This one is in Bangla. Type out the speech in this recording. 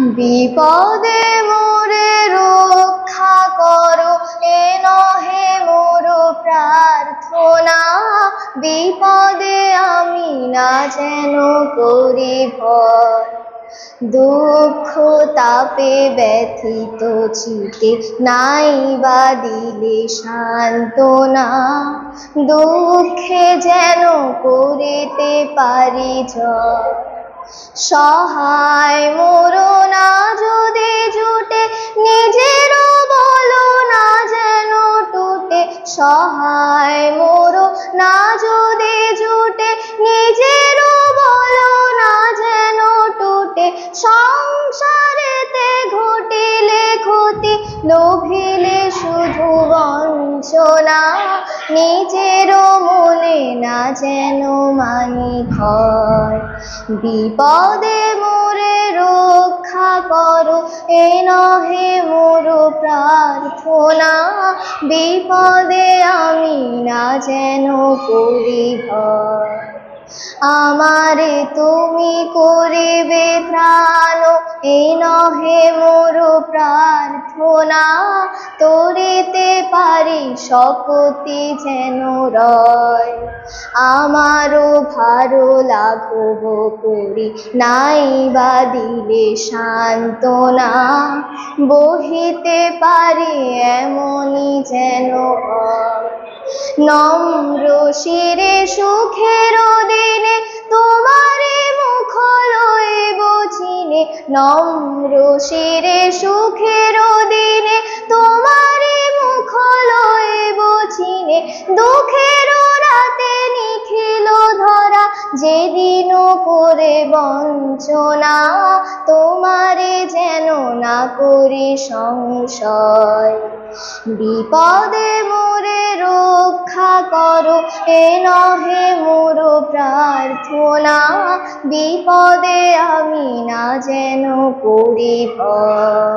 বিপদে মোরে রক্ষা করো, এ নহে মোর প্রার্থনা। বিপদে আমি না যেন করি ভয়। দুঃখ তাপে ব্যথিত চিতে নাই বা দিলে সান্ত্বনা। দুঃখে যেন করিতে পারি জয়। সহায় সহায় মোরো, না যদি জুটে, নিজেরও বলো না যেন টুটে। সংসারেতে ঘটিলে ক্ষতি, লোভিলে শুধু বঞ্চনা। নিজেরও মনে না যেন মানি ভয় বিপদে মোরে এ নহে মোর প্রার্থনা বিপদে আমি না যেন করি আমারে তুমি করিবে প্রাণ এ নহে মোর প্রার্থনা। তরিতে পারি শপতি যেন রয়। আমারও ভালো লাঘব করি নাই বা দিলে সান্ত্বনা। বহিতে পারি এমনই যেন নম্র শিরে সুখের নম্র শিরে সুখের দিনে তোমারে মুখ লয়ে চিনে দুঃখের রাতে নিখিল ধরা যেদিন করে বঞ্চনা তোমারে যেন না করি সংশয়। বিপদে মোরে রক্ষা করো, এ নহে মোর প্রার্থনা। বিপদে আমি না যেন করি ভয়।